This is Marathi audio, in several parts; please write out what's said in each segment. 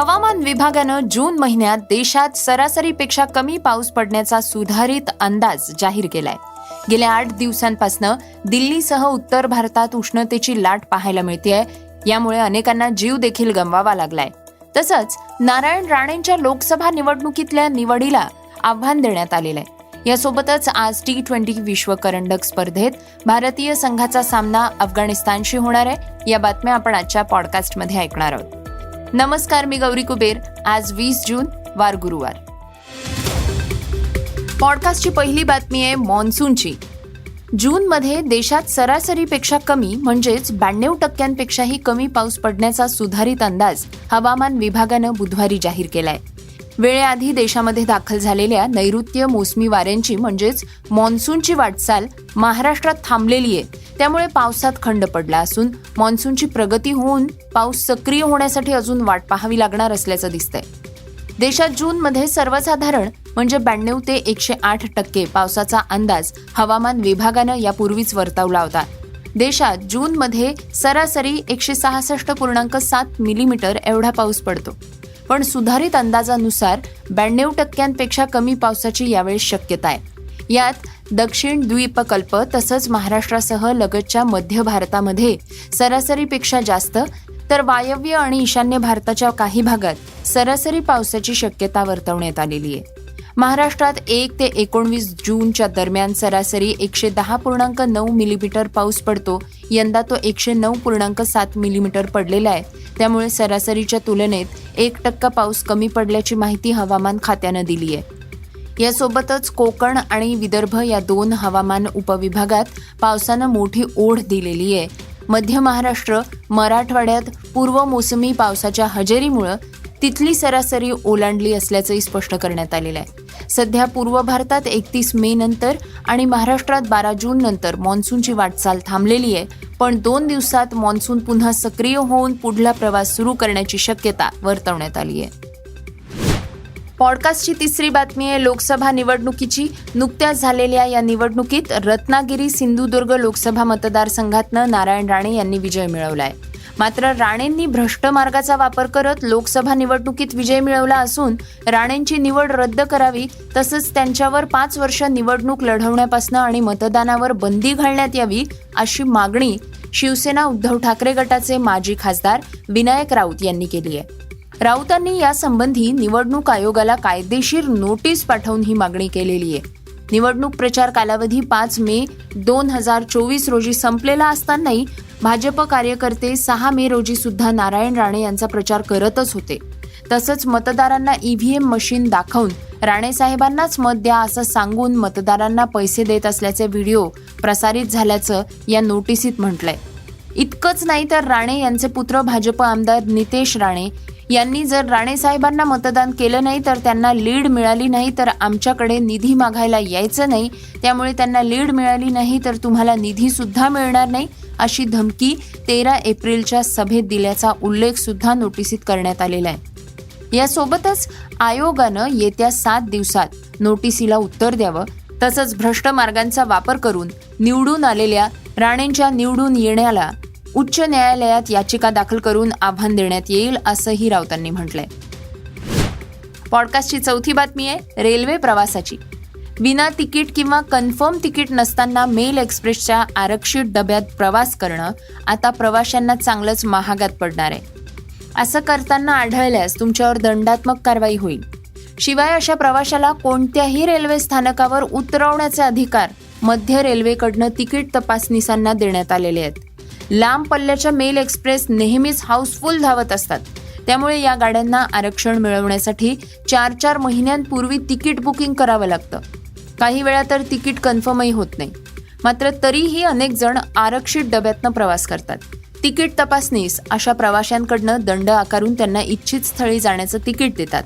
हवामान विभागानं जून महिन्यात देशात सरासरीपेक्षा कमी पाऊस पडण्याचा सुधारित अंदाज जाहीर केलाय. गेल्या आठ दिवसांपासनं दिल्लीसह उत्तर भारतात उष्णतेची लाट पाहायला मिळतेय. यामुळे अनेकांना जीव देखील गमवावा लागलाय. तसंच नारायण राणेंच्या लोकसभा निवडणुकीतल्या निवडीला आव्हान देण्यात आलेलं आहे यासोबतच आज टी ट्वेंटी विश्व करंडक स्पर्धेत भारतीय संघाचा सामना अफगाणिस्तानशी होणार आहे. या बातम्या आपण आजच्या पॉडकास्टमध्ये ऐकणार आहोत. नमस्कार मी गौरी कुबेर. आज वीस जून वार गुरुवार. पॉडकास्टची पहिली बातमी आहे मॉन्सूनची जूनमध्ये देशात सरासरीपेक्षा कमी म्हणजेच ब्याण्णव टक्क्यांपेक्षाही कमी पाऊस पडण्याचा सुधारित अंदाज हवामान विभागानं बुधवारी जाहीर केलाय. वेळेआधी देशामध्ये दाखल झालेल्या नैऋत्य मोसमी वाऱ्यांची म्हणजेच मान्सूनची वाटचाल महाराष्ट्रात थांबलेली आहे. त्यामुळे पावसात खंड पडला असून मान्सूनची प्रगती होऊन पाऊस सक्रिय होण्यासाठी अजून वाट पाहावी लागणार असल्याचं दिसतंय. देशात जूनमध्ये सर्वसाधारण म्हणजे ब्याण्णव ते एकशे आठ टक्के पावसाचा अंदाज हवामान विभागानं यापूर्वीच वर्तवला होता. देशात जूनमध्ये सरासरी एकशे सहासष्ट पूर्णांक सात मिलीमीटर एवढा पाऊस पडतो. पण सुधारित अंदाजानुसार ब्याण्णव टक्क्यांपेक्षा कमी पावसाची यावेळी शक्यता आहे. यात दक्षिण द्वीपकल्प तसंच महाराष्ट्रासह लगतच्या मध्य भारतामध्ये सरासरीपेक्षा जास्त तर वायव्य आणि ईशान्य भारताच्या काही भागात सरासरी पावसाची शक्यता वर्तवण्यात आलेली आहे. महाराष्ट्रात एक ते एकोणवीस जूनच्या दरम्यान सरासरी एकशे दहा पूर्णांक नऊ मिलीमीटर पाऊस पडतो. यंदा तो एकशे नऊ पूर्णांक सात मिलीमीटर पडलेला आहे. त्यामुळे सरासरीच्या तुलनेत एक टक्का पाऊस कमी पडल्याची माहिती हवामान खात्यानं दिली आहे. यासोबतच कोकण आणि विदर्भ या दोन हवामान उपविभागात पावसानं मोठी ओढ दिलेली आहे. मध्य महाराष्ट्र मराठवाड्यात पूर्व मोसमी पावसाच्या हजेरीमुळं तिथली सरासरी ओलांडली असल्याचंही स्पष्ट करण्यात आलेलं आहे. सध्या पूर्व भारतात एकतीस मे नंतर आणि महाराष्ट्रात बारा जून नंतर मान्सूनची वाटचाल थांबलेली आहे. पण दोन दिवसात मान्सून पुन्हा सक्रिय होऊन पुढला प्रवास सुरू करण्याची शक्यता वर्तवण्यात आली आहे. पॉडकास्टची तिसरी बातमी आहे लोकसभा निवडणुकीची. नुकत्याच झालेल्या या निवडणुकीत रत्नागिरी सिंधुदुर्ग लोकसभा मतदारसंघातनं नारायण राणे यांनी विजय मिळवला आहे मात्र राणेंनी भ्रष्ट मार्गाचा वापर करत लोकसभा निवडणुकीत विजय मिळवला असून राणेंची निवड रद्द करावी तसंच त्यांच्यावर पाच वर्ष निवडणूक लढवण्यापासून आणि मतदानावर बंदी घालण्यात यावी अशी मागणी शिवसेना उद्धव ठाकरे गटाचे माजी खासदार विनायक राऊत यांनी केली आहे. राऊतांनी यासंबंधी निवडणूक आयोगाला कायदेशीर नोटीस पाठवून ही मागणी केलेली आहे. निवडणूक प्रचार कालावधी पाच मे दोन हजार चोवीस रोजी संपलेला असतानाही भाजप कार्यकर्ते सहा मे रोजी सुद्धा नारायण राणे यांचा प्रचार करतच होते. तसंच मतदारांना ईव्हीएम मशीन दाखवून राणे साहेबांनाच मत द्या असं सांगून मतदारांना पैसे देत असल्याचे व्हिडिओ प्रसारित झाल्याचं या नोटिसीत म्हटलंय. इतकंच नाही तर राणे यांचे पुत्र भाजप आमदार नितेश राणे यांनी जर राणेसाहेबांना मतदान केलं नाही तर त्यांना लीड मिळाली नाही तर आमच्याकडे निधी मागायला यायचं नाही. त्यामुळे त्यांना लीड मिळाली नाही तर तुम्हाला निधी सुद्धा मिळणार नाही अशी धमकी तेरा एप्रिलच्या सभेत दिल्याचा उल्लेख सुद्धा नोटिसीत करण्यात आलेला आहे. यासोबतच आयोगानं येत्या सात दिवसात नोटिसीला उत्तर द्यावं. तसंच भ्रष्ट मार्गांचा वापर करून निवडून आलेल्या राणेंच्या निवडून येण्याला उच्च न्यायालयात याचिका दाखल करून आव्हान देण्यात येईल असंही राऊतांनी म्हटलंय. पॉडकास्टची चौथी बातमी आहे रेल्वे प्रवासाची. विना तिकीट किंवा कन्फर्म तिकीट नसताना मेल एक्सप्रेसच्या आरक्षित डब्यात प्रवास करणं आता प्रवाशांना चांगलंच महागात पडणार आहे. असं करताना आढळल्यास तुमच्यावर दंडात्मक कारवाई होईल. शिवाय अशा प्रवाशाला कोणत्याही रेल्वे स्थानकावर उतरवण्याचे अधिकार मध्य रेल्वेकडनं तिकीट तपासनिसांना देण्यात आलेले आहेत. लांब पल्ल्याच्या मेल एक्सप्रेस नेहमीच हाऊसफुल धावत असतात. त्यामुळे या गाड्यांना आरक्षण मिळवण्यासाठी चार चार महिन्यांपूर्वी तिकीट बुकिंग करावं लागतं. काही वेळा तर तिकीट कन्फर्मही होत नाही. मात्र तरीही अनेक जण आरक्षित डब्यातनं प्रवास करतात. तिकीट तपासणीस अशा प्रवाशांकडनं दंड आकारून त्यांना इच्छित स्थळी जाण्याचं तिकीट देतात.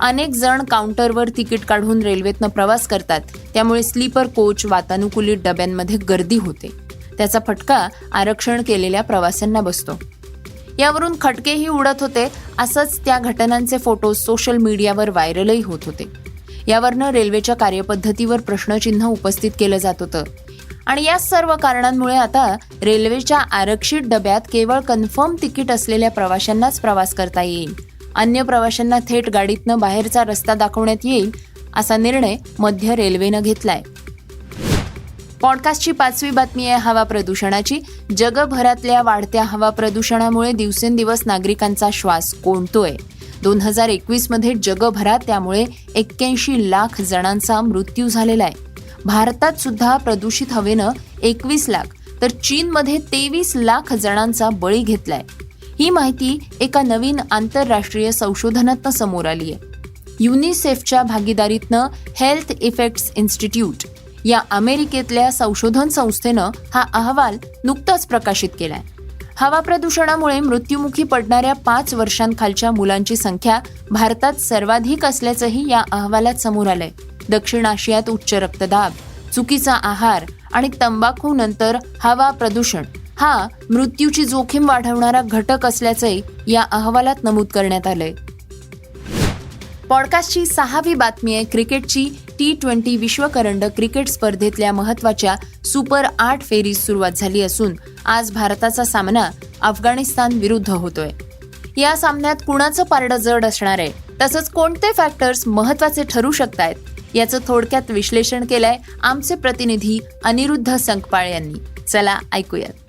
अनेक जण काउंटरवर तिकीट काढून रेल्वेतनं प्रवास करतात. त्यामुळे स्लीपर कोच वातानुकूलित डब्यांमध्ये गर्दी होते. त्याचा फटका आरक्षण केलेल्या प्रवाशांना बसतो. यावरून खटकेही उडत होते असंच त्या घटनांचे फोटो सोशल मीडियावर व्हायरलही होत होते. यावरनं रेल्वेच्या कार्यपद्धतीवर प्रश्नचिन्ह उपस्थित केलं जात होतं. आणि या सर्व कारणांमुळे आता रेल्वेच्या आरक्षित डब्यात केवळ कन्फर्म तिकीट असलेल्या प्रवाशांनाच प्रवास करता येईल. अन्य प्रवाशांना थेट गाडीतनं बाहेरचा रस्ता दाखवण्यात येईल असा निर्णय मध्य रेल्वेनं घेतलाय. पॉडकास्टची पाचवी बातमी आहे हवा प्रदूषणाची. जगभरातल्या वाढत्या हवा प्रदूषणामुळे दिवसेंदिवस नागरिकांचा श्वास कोंडतोय. दोन हजार एकवीसमध्ये जगभरात त्यामुळे एक्क्याऐंशी लाख जणांचा मृत्यू झालेला आहे. भारतात सुद्धा प्रदूषित हवेनं एकवीस लाख तर चीनमध्ये तेवीस लाख जणांचा बळी घेतलाय. ही माहिती एका नवीन आंतरराष्ट्रीय संशोधनातनं समोर आली आहे युनिसेफच्या भागीदारीतनं हेल्थ इफेक्ट्स इन्स्टिट्यूट या अमेरिकेतल्या संशोधन संस्थेनं हा अहवाल नुकताच प्रकाशित केलाय. हवा प्रदूषणामुळे मृत्युमुखी पडणाऱ्या पाच वर्षांखालच्या मुलांची संख्या भारतात सर्वाधिक असल्याचंही या अहवालात समोर आलंय. दक्षिण आशियात उच्च रक्तदाब चुकीचा आहार आणि तंबाखू नंतर हवा प्रदूषण हा मृत्यूची जोखीम वाढवणारा घटक असल्याचंही या अहवालात नमूद करण्यात आलंय. पॉडकास्टची सहावी बातमी आहे क्रिकेटची. टी ट्वेंटी विश्वकरंडक क्रिकेट स्पर्धेतल्या महत्त्वाच्या सुपर आठ फेरीस सुरुवात झाली असून आज भारताचा सामना अफगाणिस्तान विरुद्ध होतोय. या सामन्यात कुणाचं पारडं जड असणार आहे? तसंच कोणते फॅक्टर्स महत्त्वाचे ठरू शकतायत? याचं थोडक्यात विश्लेषण केलंय आमचे प्रतिनिधी अनिरुद्ध संकपाळ यांनी. चला ऐकूयात.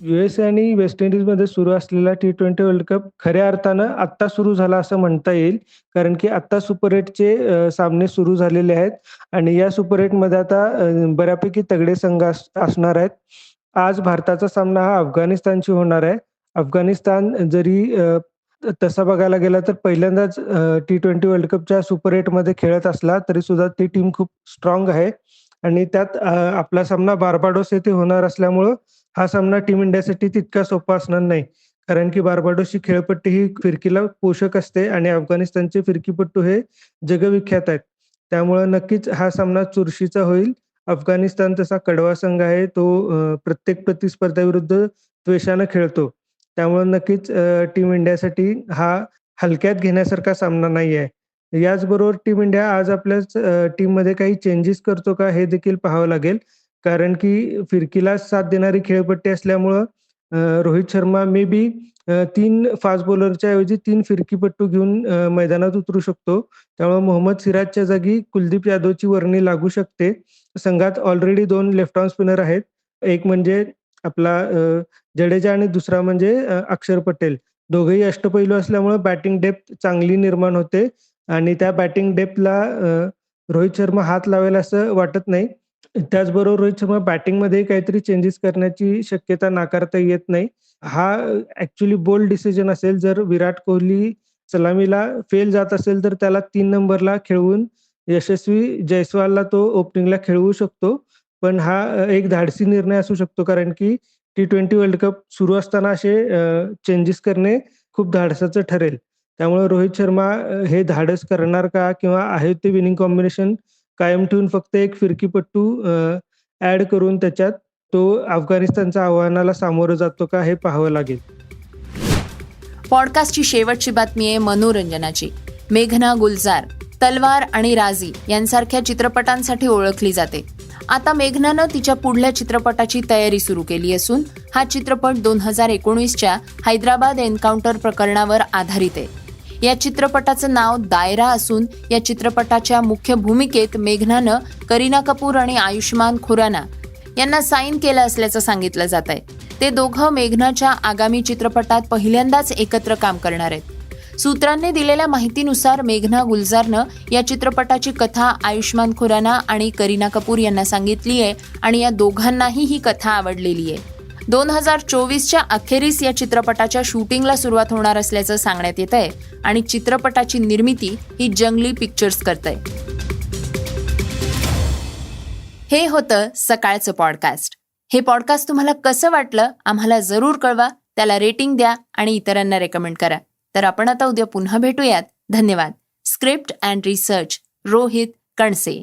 युएसए आणि वेस्ट इंडिजमध्ये सुरू असलेला टी ट्वेंटी वर्ल्ड कप खऱ्या अर्थानं आत्ता सुरू झाला असं म्हणता येईल. कारण की आत्ता सुपर एटचे सामने सुरू झालेले आहेत. आणि या सुपर एटमध्ये आता बऱ्यापैकी तगडे संघ अस- असणार आहेत. आज भारताचा सामना हा अफगाणिस्तानशी होणार आहे. अफगाणिस्तान जरी तसा बघायला गेला तर पहिल्यांदाच टी ट्वेंटी वर्ल्ड कपच्या सुपर एटमध्ये खेळत असला तरी सुद्धा ती टीम खूप स्ट्रॉंग आहे. आणि त्यात आपला सामना बार्बाडोस येथे होणार असल्यामुळं हा सामना टीम इंडियासाठी तितका सोपा असणार नाही. कारण की बार्बाडोसची खेळपट्टी ही फिरकीला पोषक असते आणि अफगाणिस्तानचे फिरकीपट्टू हे जगविख्यात आहेत. त्यामुळे नक्कीच हा सामना चुरशीचा होईल. अफगाणिस्तान तसा कडवा संघ आहे तो प्रत्येक प्रतिस्पर्ध्याविरुद्ध द्वेषानं खेळतो. त्यामुळे नक्कीच टीम इंडियासाठी हा हलक्यात घेण्यासारखा सामना नाही आहे. याचबरोबर टीम इंडिया आज आपल्या टीममध्ये काही चेंजेस करतो का हे देखील पाहावं लागेल. कारण की फिरकीला साथ देणारी खेळपट्टी असल्यामुळं रोहित शर्मा मे बी तीन फास्ट बॉलरच्या ऐवजी तीन फिरकीपट्टू घेऊन मैदानात उतरू शकतो. त्यामुळे मोहम्मद सिराजच्या जागी कुलदीप यादवची वर्णी लागू शकते. संघात ऑलरेडी दोन लेफ्ट आर्म स्पिनर आहेत. एक म्हणजे आपला जडेजा आणि दुसरा म्हणजे अक्षर पटेल. दोघेही अष्टपैलू असल्यामुळे बॅटिंग डेप्थ चांगली निर्माण होते. आणि त्या बॅटिंग डेप्थला रोहित शर्मा हात लावेल असं वाटत नाही. त्याचबरोबर रोहित शर्मा बॅटिंगमध्ये काहीतरी चेंजेस करण्याची शक्यता नाकारता येत नाही. हा ऍक्च्युली बोल्ड डिसिजन असेल जर विराट कोहली सलामीला फेल जात असेल तर त्याला तीन नंबरला खेळवून यशस्वी जयस्वालला तो ओपनिंगला खेळवू शकतो. पण हा एक धाडसी निर्णय असू शकतो कारण की टी ट्वेंटी वर्ल्ड कप सुरू असताना असे चेंजेस करणे खूप धाडसाचं ठरेल. त्यामुळे रोहित शर्मा हे धाडस करणार का किंवा आहे ते विनिंग कॉम्बिनेशन कायम ठेवून फक्त एक फिरकीपट्टू ऍड करून त्याच्यात तो अफगाणिस्तानच्या आव्हानाला सामोरं जातो का हे पाहावं लागेल. पॉडकास्टची शेवटची बातमी आहे मनोरंजनाची. मेघना गुलजार तलवार आणि राजी यांसारख्या चित्रपटांसाठी ओळखली जाते. आता मेघनानं तिच्या पुढल्या चित्रपटाची तयारी सुरू केली असून हा चित्रपट दोन हजार एकोणीसच्या हैदराबाद एन्काउंटर प्रकरणावर आधारित आहे. या चित्रपटाचं नाव दायरा असून या चित्रपटाच्या मुख्य भूमिकेत मेघनानं करीना कपूर आणि आयुष्मान खुराना यांना साईन केलं असल्याचं सांगितलं जात आहे. ते दोघं मेघनाच्या आगामी चित्रपटात पहिल्यांदाच एकत्र काम करणार आहेत. सूत्रांनी दिलेल्या माहितीनुसार मेघना गुलजारनं या चित्रपटाची कथा आयुष्मान खुराना आणि करीना कपूर यांना सांगितली आहे आणि या दोघांनाही ही कथा आवडलेली आहे दोन हजार चोवीसच्या अखेरीस या चित्रपटाच्या शूटिंगला सुरुवात होणार असल्याचं सांगण्यात येत आहे आणि चित्रपटाची निर्मिती ही जंगली पिक्चर्स करत आहे हे होतं सकाळचं पॉडकास्ट. हे पॉडकास्ट तुम्हाला कसं वाटलं आम्हाला जरूर कळवा त्याला रेटिंग द्या आणि इतरांना रेकमेंड करा. तर आपण आता उद्या पुन्हा भेटूयात. धन्यवाद. Script and research Rohit Kanse.